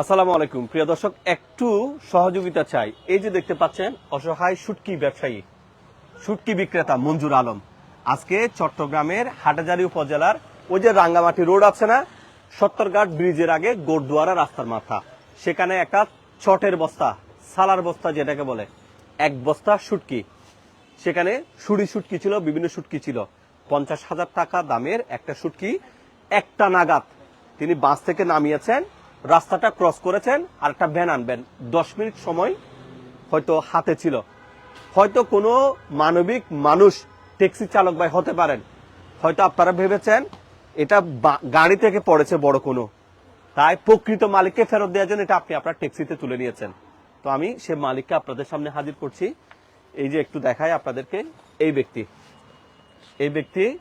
আসসালামু আলাইকুম। প্রিয় দর্শক, একটু সহযোগিতা চাই। এই যে দেখতে পাচ্ছেন, অসহায় শুটকি ব্যবসায়ী, শুটকি বিক্রেতা মঞ্জুর আলম। আজকে চট্টগ্রামের হাটাজারি উপজেলার ওই যে রাঙ্গামাটি রোড আছে না, সত্তরঘাট ব্রিজের আগে গোড়দুয়ারা রাস্তার মাথা। সেখানে একটা চটের বস্তা, সালার বস্তা যেটাকে বলে, এক বস্তা শুটকি। সেখানে সুড়ি শুটকি ছিল, বিভিন্ন শুটকি ছিল। পঞ্চাশ হাজার টাকা দামের একটা শুটকি, একটা নাগাদ। তিনি বাস থেকে নামিয়েছেন রাস্তাটা ক্রস করেছেন আর একটা ভ্যান আনবেন। দশ মিনিট সময় হয়তো হাতে ছিল। হয়তো কোনো মানবিক মানুষ ট্যাক্সি চালক ভাই হতে পারেন। হয়তো আপনারা ভেবেছেন এটা গাড়ি থেকে পড়েছে বড় কোনো। তাই প্রকৃত মালিককে ফেরত দেওয়ার জন্য এটা আপনি আপনার ট্যাক্সিতে তুলে নিয়েছেন। তো আমি সে মালিককে আপনাদের সামনে হাজির করছি। এই যে একটু দেখাই আপনাদেরকে এই ব্যক্তি। এই ব্যক্তি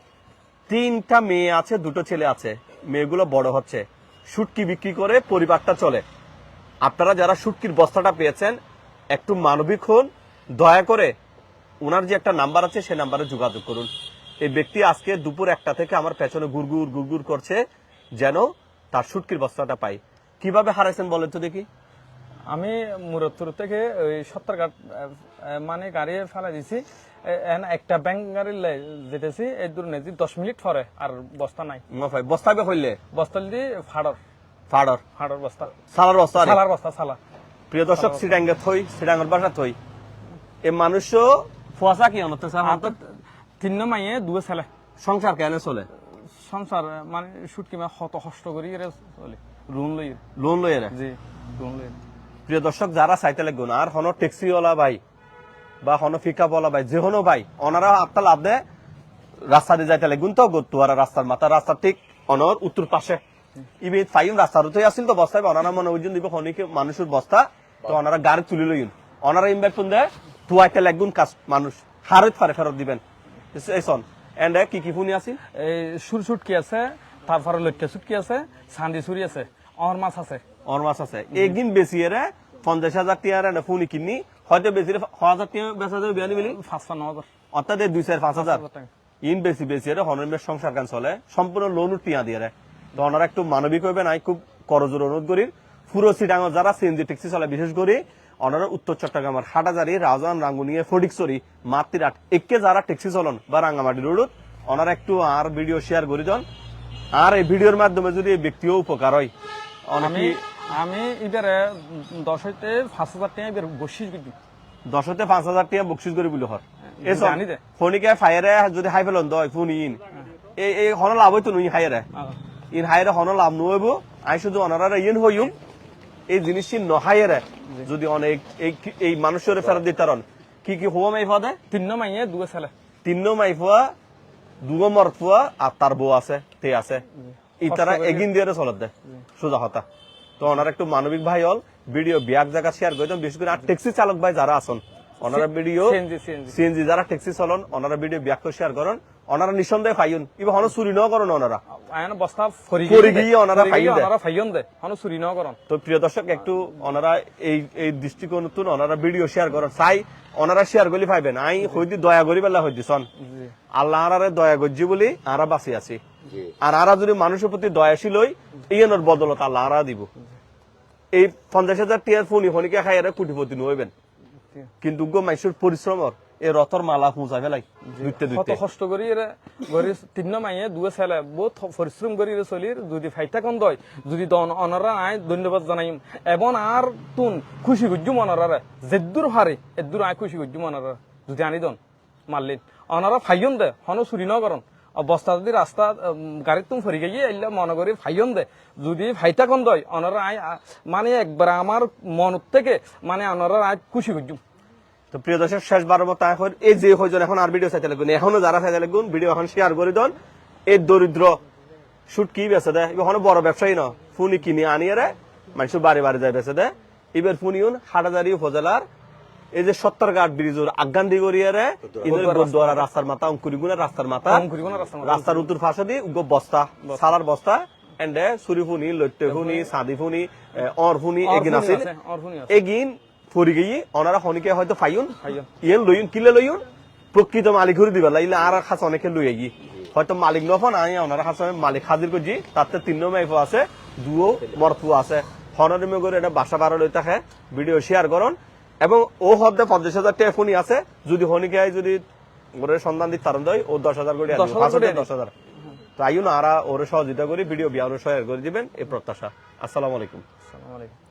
তিনটা মেয়ে আছে, দুটো ছেলে আছে। মেয়েগুলো বড় হচ্ছে। শুটকি বিক্রি করে পরিবারটা চলে। আপনারা যারা শুটকির বস্তাটা পেয়েছেন, একটু মানবিক হন, দয়া করে ওনার যে একটা নাম্বার আছে, সে নাম্বারে যোগাযোগ করুন। এই ব্যক্তি আজকে দুপুর একটা থেকে আমার পেছনে গুড়গুড় গুড়গুড় করছে, যেন তার শুটকির বস্তাটা পাই। কীভাবে হারাইছেন বলেন তো দেখি। আমি মুরতপুর থেকে ওই সত্তরঘাট মানে গাড়ি ফেলা দিছি। একটা ব্যাংক গাড়ি যেতেছি এই দূর নেছি দশ মিনিট পরে আর বস্তা নাই। মফাই বস্তাবে হইলে? বস্তা দি ফাড়র। ফাড়র? ফাড়র বস্তা। সালার বস্তা। সালার বস্তা সালা। প্রিয় দর্শক সিডাঙ্গে থই সিডাঙ্গর বাসা থই। এ মানুষও ফুয়াশা কি অনত আর তো তিন মাইয়ে দুয়ে ছেলে। সংসার কেন চলে? সংসার মানে সুটকি মা কত কষ্ট করি চলে। লোন লই লোন লই জি রুন লই প্রিয় দর্শক যারা চাইতে লাগবে না আর হন ট্যাক্সিওয়ালা ভাই বা হন পিকআপওয়ালা ভাই যে হনো ভাই ওনারা আপনার লাভ দেয় রাস্তা দিয়ে যাইতে লাগুন তো গোতুয়ারা রাস্তার মাথা রাস্তা ঠিক অনর উত্তর পাশে। ইবে ফাইম রাস্তার উঠে আসিল তো বস্তায় ওনারা মনে ওই দিব হনিকে মানুষের বস্তা তো ওনারা গাড়ি তুলি লইন। ওনারা ইনভাইট কোন দেয় তুয়াইতে লাগুন কাজ মানুষ হারত ফারে ফেরত দিবেন। এই সন এন্ড কি কি ফুনি আসিল এই সুর সুটকি আছে তারপরে লইট্টা সুটকি আছে সান্দি সুরি আছে অর মাছ আছে। অর মাছ আছে। একদিন বেশি এরে পঞ্চাশ হাজার টিয়ার ফুনি কিনি। হয়তো বেশি হাজার টিয়া বেচা যাবে বিয়ানি মিলি? পাঁচ হাজার। অর্থাৎ দুই চার পাঁচ হাজার। ইন বেশি বেশি রে হনমের সংসার গান চলে। সম্পূর্ণ লোন টিয়া দিয়ে তো ওনারা একটু মানবিক হইবে নাই খুব করজোর অনুরোধ করি। পুরো সিটাঙ্গ যারা সিএনজি ট্যাক্সি চলে বিশেষ করে ওনারা উত্তর চট্টগ্রামের হাটাজারি রাজান রাঙ্গুনিয়ে ফটিকসরি মাতৃরাট একে যারা ট্যাক্সি চলন বা রাঙ্গামাটি রোডত ওনারা একটু আর ভিডিও শেয়ার করে দেন। আর এই ভিডিওর মাধ্যমে যদি ব্যক্তিও উপকার হয় অনেকে আমি এবারে দশ হইতে পাঁচ হাজার টাকা এবার বসিস কিন্তু দশতে পাঁচ হাজার টাকা বকশিস করে বুলি হর এই আনি দে। ফোনিকে ফায়ারে যদি হাই ফেলন দয় ফোন ইন। এই এই হন লাভ হইতো নুই হাইরে ইন হাইরে হন লাভ নহইব আই শুধু অনারা ইন হইম। এই জিনিসটি নহাইরে যদি অনেক এই এই মানুষের ফেরত দিতারন কি কি হওয়া মাই ফাদে তিন মাইয়ে দুয়ে ছেলে। তিন মাই ফুয়া দুগো মর ফুয়া আর তার বউ আছে তে আছে। ই তারা এগিন দিয়ে চলত দে। সোজা হতা। তো ওনার একটু মানবিক ভাই হল ভিডিও বিয়াক জায়গা শেয়ার করে বিশেষ করে আর ট্যাক্সি চালক ভাই যারা আছেন ওনারা ভিডিও সিএনজি যারা ট্যাক্সি চলন ওনারা ভিডিও ব্যাক শেয়ার করেন। ওনারা নিঃসন্দেহে ফাইন ইবা হন চুরি ন করেন ওনারা। আয়ন বস্তা ফরি ফরি গিয়ে ওনারা ফাইন দেয়। ওনারা ফাইন দে হন চুরি ন করন। তো প্রিয় দর্শক একটু ওনারা এই এই দৃষ্টিকোণ নতুন ওনারা ভিডিও শেয়ার করেন। চাই ওনারা শেয়ার করলে পাইবেন আই হইদি দয়া করি বেলা হইদি সন জি। আল্লাহ আরারে দয়া গজ্জি বলি আরা বাঁচি আছি। আর আরা যদি মানুষের প্রতি দয়াশীল হই ইয়নের বদলত আল্লাহ আরা দিব। এই পঞ্চাশ হাজার টিয়ার ফোনি ফোনিকে খাই এরা কোটিপতি নইবেন কিন্তু গো মাইসুর পরিশ্রমর এই রথর মালা পৌঁছা ফেলাই দুইতে কত কষ্ট করি এর গরি তিন মাইয়ে দুয়ে ছেলে বহুত পরিশ্রম করি এর চলির যদি ফাইতা কন দয় যদি দন অনরা আয় ধন্যবাদ জানাইম। এবং আর তুন খুশি গুজ্জু মনরারে যেদুর হারে এদুর আয় খুশি গুজ্জু মনরা যদি আনি দন মারলিন অনারা ফাইন দে হন চুরি ন করন বস্তা যদি রাস্তা গাড়িত তুমি ফরি গিয়ে এলে মনে করি ফাইন দে। যদি ফাইতা কন দয়, অনারা আয় মানে একবার আমার মন থেকে মানে অনারা আয় খুশি গুজ্জু তো প্রিয় দর্শক শেষবারের মতো এখন এই যে হইজন, এখন আর ভিডিও চাইতে লাগুন এখনও যারা চাইতে লাগুন ভিডিও এখন শেয়ার করে দেন। এই দরিদ্র শুট কি বেছে দেয়? এখন বড় ব্যবসায়ী ন। ফুনি কিনে আনিয়ে রে। মানুষ বাড়ি বাড়ি যায় বেছে দেয়। এবার ফুনিউন হাটাজারি উপজেলার এই যে সত্তরঘাট ব্রিজের আজ্ঞান দি করিয়ে রে ইদের গোদ্বারা রাস্তার মাথা অঙ্কুরিগুনের রাস্তার মাথা। রাস্তার উত্তর পাশে দি উগ্র বস্তা সালার বস্তা এন্ডে সুরি ফুনি লইট্টে ফুনি সাদি ফুনি এ, অর ফুনি এগিন আছে। এগিন ফরি গিয়ে ওনারা হনিকে হয়তো ফাইন। ইয়েন লইন কিলে লইন প্রকৃত মালিক ঘুরে দিবা লাইলে আর খাস অনেকে লই গি হয়তো মালিক নফন আই ওনারা খাস মালিক হাজির করছি তাতে তিন মাইফো আছে দুও মরফু আছে। হনারিমে করে এটা বাসা বাড়া লই থাকে ভিডিও শেয়ার করুন। এবং ও হদ্দে পঞ্চাশ হাজার টাকা ফোনই আছে। যদি হনিকে যদি ওরে সন্ধান দিতে পারেন দেয় ও দশ হাজার করে দশ হাজার তাই না আরা ওরে সহযোগিতা করি ভিডিও বিয়ানো শেয়ার করে। দিবেন? এই প্রত্যাশা। আসসালামু আলাইকুম। আসসালামু আলাইকুম।